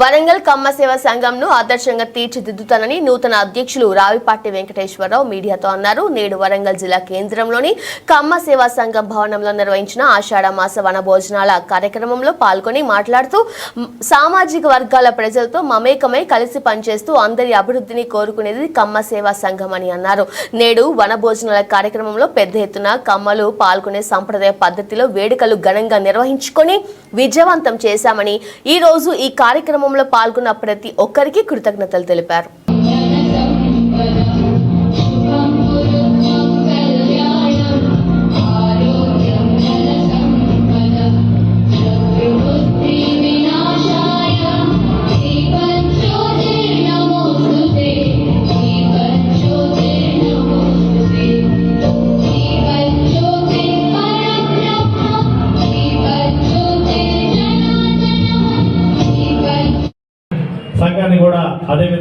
వరంగల్ కమ్మ సేవ సంఘంను ఆదర్శంగా తీర్చిదిద్దుతానని నూతన అధ్యక్షులు రావిపాటి వెంకటేశ్వరరావు మీడియాతో అన్నారు. నేడు వరంగల్ జిల్లా కేంద్రంలోని కమ్మ సేవా సంఘం భవనంలో నిర్వహించిన ఆషాఢ మాస వన భోజనాల కార్యక్రమంలో పాల్గొని మాట్లాడుతూ సామాజిక వర్గాల ప్రజలతో మమేకమై కలిసి పనిచేస్తూ అందరి అభివృద్ధిని కోరుకునేది కమ్మ సేవా సంఘం అని అన్నారు. నేడు వన భోజనాల కార్యక్రమంలో పెద్ద ఎత్తున కమ్మలు పాల్గొనే సంప్రదాయ పద్ధతిలో వేడుకలు ఘనంగా నిర్వహించుకొని విజయవంతం చేశామని ఈ రోజు ఈ కార్యక్రమంలో పాల్గొన్న ప్రతి ఒక్కరికి కృతజ్ఞతలు తెలిపారు.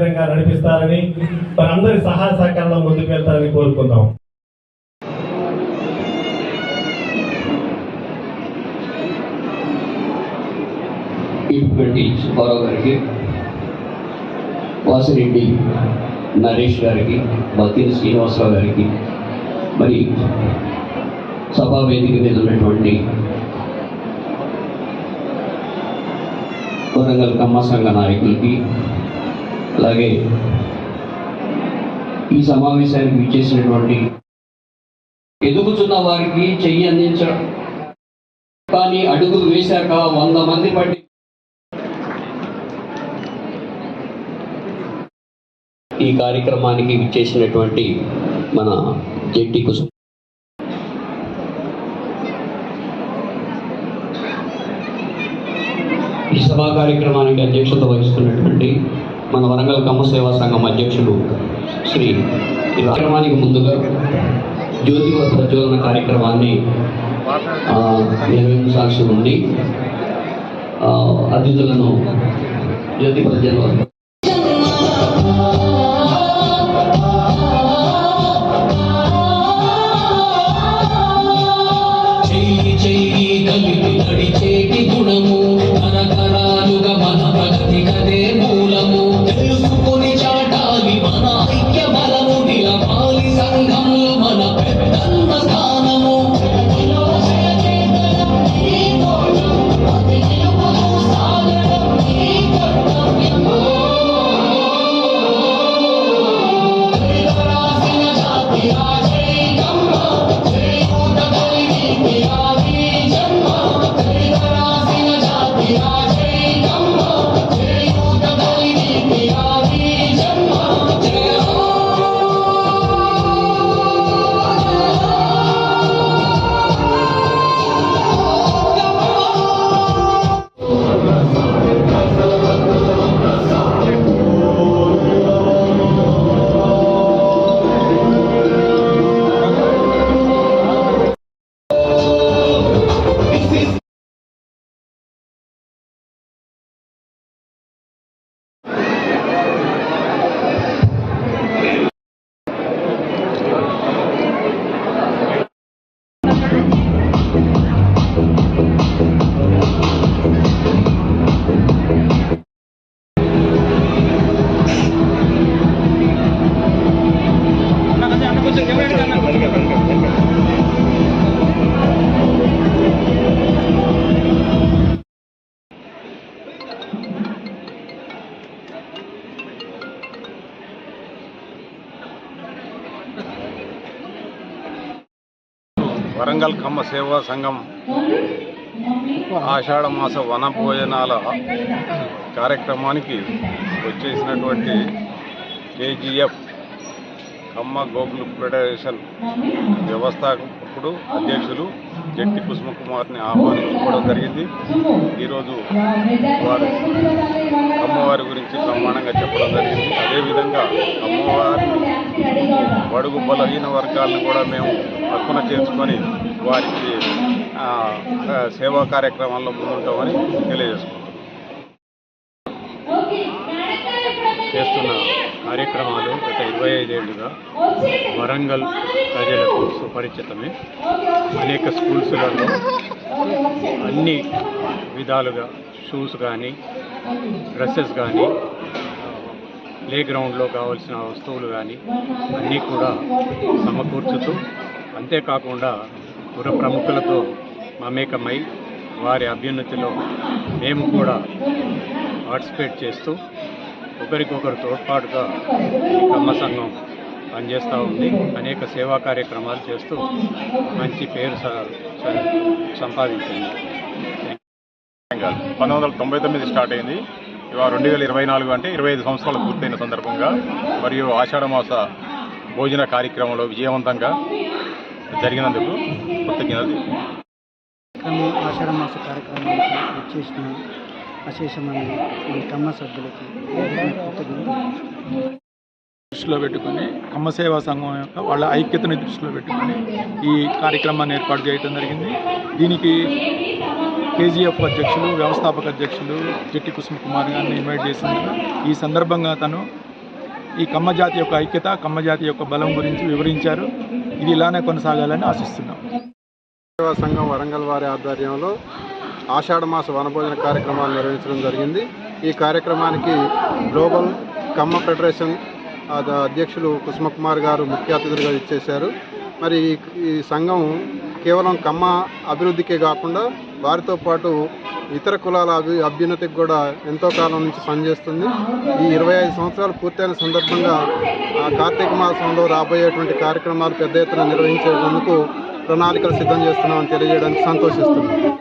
విధంగా నడిపిస్తారని మరి అందరి సహాయ సహకారంలో ముందుకు వెళ్తారని కోరుకుందాం. ఇటువంటి సుబ్బారావు గారికి వాసిరెడ్డి నరేష్ గారికి బతిని శ్రీనివాసరావు గారికి మరి సభా వేదిక మీద ఉన్నటువంటి వరంగల్ కమ్మ సంఘ నాయకులకి అలాగే ఈ సమావేశానికి విచ్చేసినటువంటి ఎదుగుతున్న వారికి చెయ్యి అందించడం. కానీ అడుగులు వేశాక వంద మంది పట్టి ఈ కార్యక్రమానికి విచ్చేసినటువంటి మన జెట్టి కుసుమ్ ఈ సభా కార్యక్రమానికి అధ్యక్షత వహిస్తున్నటువంటి మన వరంగల్ కమ్మ సేవా సంఘం అధ్యక్షులు శ్రీ ఈ కార్యక్రమానికి ముందుగా జ్యోతి ప్రజ్వలన కార్యక్రమాన్ని నిర్వహించాల్సి ఉంది అతిథులను జ్యోతి ప్రజ్వలన చెయ్యి కలిపి నడిచేటి గుణము తరతరాలుగా మన ప్రగతి కదే వరంగల్ కమ్మ సేవా సంఘం ఆషాఢ మాస వన భోజనాల కార్యక్రమానికి వచ్చేసినటువంటి కేజీఎఫ్ కమ్మ గోకుల్ ఫెడరేషన్ వ్యవస్థాపకుడు అధ్యక్షులు జట్టి కుసుమకుమార్ని ఆహ్వానించుకోవడం జరిగింది. ఈరోజు వారు అమ్మవారి గురించి బ్రహ్మాండంగా చెప్పడం జరిగింది. అదేవిధంగా అమ్మవారి బడుగు బలహీన వర్గాలను కూడా మేము హక్కున చేర్చుకొని వారికి సేవా కార్యక్రమాల్లో ముందుంటామని తెలియజేసుకుంటాం చేస్తున్న కార్యక్రమాలు గత ఇరవై ఐదేళ్ళుగా వరంగల్ ప్రజలకు సుపరిచితమే. అనేక స్కూల్స్లలో అన్ని విధాలుగా షూస్ కానీ డ్రెస్సెస్ కానీ ప్లే గ్రౌండ్లో కావాల్సిన వస్తువులు కానీ అన్నీ కూడా సమకూర్చుతూ అంతేకాకుండా పుర ప్రముఖులతో మమేకమై వారి అభ్యున్నతిలో మేము కూడా పార్టిసిపేట్ చేస్తూ ఒకరికొకరు తోడ్పాటుగా కమ్మ సంఘం పనిచేస్తూ ఉంది. అనేక సేవా కార్యక్రమాలు చేస్తూ మంచి పేరు స- సంపాదించింది. పంతొమ్మిది వందల తొంభై తొమ్మిది స్టార్ట్ అయింది. ఇవాళ రెండు వేల ఇరవై నాలుగు అంటే ఇరవై ఐదు సంవత్సరాలు పూర్తయిన సందర్భంగా మరియు ఆషాఢమాస భోజన కార్యక్రమంలో విజయవంతంగా జరిగినందుకు కృతజ్ఞతలు. కార్యక్రమం ఆషాఢ మాస కార్యక్రమానికి వచ్చేసిన అశేషమైన ఈ కమ్మ సభ్యులకి దృష్టిలో పెట్టుకొని కమ్మ సేవా సంఘం యొక్క వాళ్ళ ఐక్యతని దృష్టిలో పెట్టుకొని ఈ కార్యక్రమాన్ని ఏర్పాటు చేయడం జరిగింది. దీనికి కేజీఎఫ్ అధ్యక్షులు వ్యవస్థాపక అధ్యక్షులు జట్టి కుసుమ కుమార్ గారిని ఇన్వైట్ చేసింది ఈ సందర్భంగా తను ఈ కమ్మ జాతి యొక్క ఐక్యత కమ్మ జాతి యొక్క బలం గురించి వివరించారు. ఇది ఇలానే కొనసాగాలని ఆశిస్తున్నాం. సంఘం వరంగల్ వారి ఆధ్వర్యంలో ఆషాఢ మాస వనభోజన కార్యక్రమాలు నిర్వహించడం జరిగింది. ఈ కార్యక్రమానికి గ్లోబల్ కమ్మ ఫెడరేషన్ అధ్యక్షులు కుసుమకుమార్ గారు ముఖ్య అతిథులుగా ఇచ్చేశారు మరి ఈ సంఘం కేవలం కమ్మ అభివృద్ధికే కాకుండా వారితో పాటు ఇతర కులాల అభి అభ్యున్నతికి కూడా ఎంతో కాలం నుంచి పనిచేస్తుంది. ఈ ఇరవై ఐదు సంవత్సరాలు పూర్తయిన సందర్భంగా కార్తీక మాసంలో రాబోయేటువంటి కార్యక్రమాలు పెద్ద ఎత్తున నిర్వహించేందుకు ప్రణాళికలు సిద్ధం చేస్తున్నామని తెలియజేయడానికి సంతోషిస్తున్నాం.